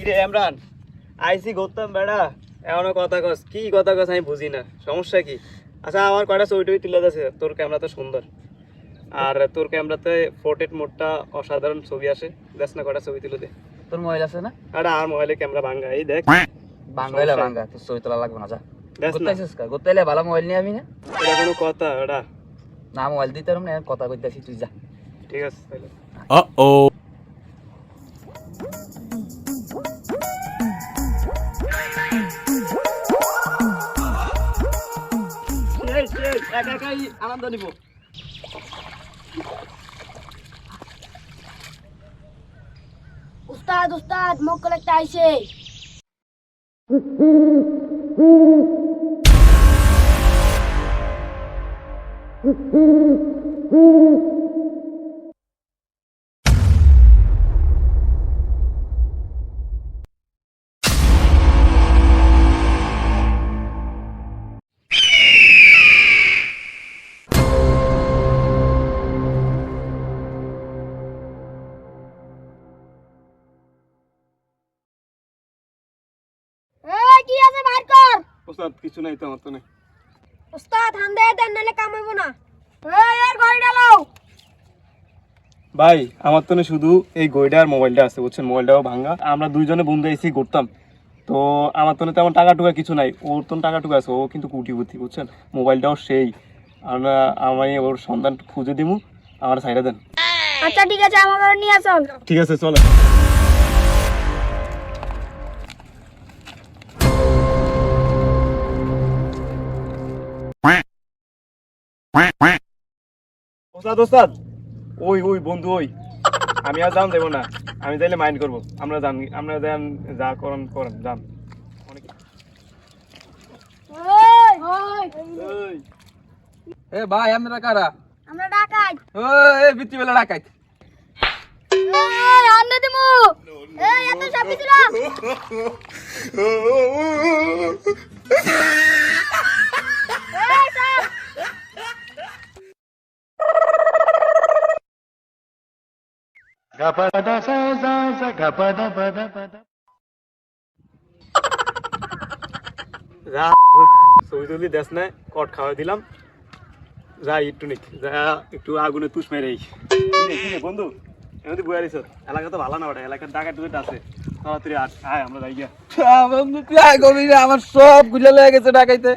কিরে ইমরান? আইসি গৌতম বেড়া এমনও কথা কস কি কথা কস আমি বুঝি না সমস্যা কি? আচ্ছা আমার কয়টা ছবি টবি তুলে যাচ্ছে তোর ক্যামেরা তো সুন্দর। আর তোর ক্যামেরাতে পোর্ট্রেট মোডটা অসাধারণ ছবি আসে দেখ না কয়টা ছবি তুলে দে। তোর মোবাইল আছে না? আরে আমার মোবাইলে ক্যামেরা ভাঙ্গা এই দেখ। বাঙ্গাইলে সমস্যা- বাঙ্গা তোর ছবি তোলা লাগবে না যা। দেখ কা? গোত্তাইলে ভালো মোবাইল নিয়ে আমি না? এটা কোনো কথা ওটা না মোবাইল দিতে পারব না কথা কইতাছি তুই যা। ঠিক আছে তাহলে। Uh-oh. একা একাই আনন্দ নিব। উস্তাদ উস্তাদ মক্কল একটা আইছে। এই ওস্তাদ কিছু নাই তো আমার তো নাই। উস্তাদ হান্দে দেন নালে কামাইব না। এই আর ভাই আমার তো শুধু এই গইডা আর মোবাইলটা আছে বুঝছেন? মোবাইলটাও ভাঙা। আমরা দুইজনে বন্ধু এসে ঘুরতাম। তো আমার তো না তেমন টাকা টুকা কিছু নাই। ওর তো টাকা টুকা আছে ও কিন্তু কুটি বুদ্ধি বুঝছেন? মোবাইলটাও সেই। আমরা আমি ওর সন্ধান খুঁজে দিমু আমার সাইডে দেন। আচ্ছা ঠিক আছে আমার নিয়ে আসুন ঠিক আছে চলে ওস্তাদ ওস্তাদ। ওই ওই বন্ধু ওই। আমি আর জান দেবো না। আমি তাইলে মাইন্ড করব। আমরা জান আমরা যান যা করেন করেন যান অনেক ওই। ওই। এই, এ ভাই আমরা কারা? আমরা ডাকাই ও এ বিত্তি বেলা ডাকাইত এই আন্নে দিমু। এই এত চাপি দিলা এই স্যার যা ছবি তুলি কট খাওয়া দিলাম যা একটু নিক যা একটু আগুনে তুষ মেরে বন্ধু এমনি বয়ে আরিস এলাকা তো ভালো না ওটা এলাকার ডাকা টুকেট আছে আমার সব গুলে লেগে গেছে ডাকাইতে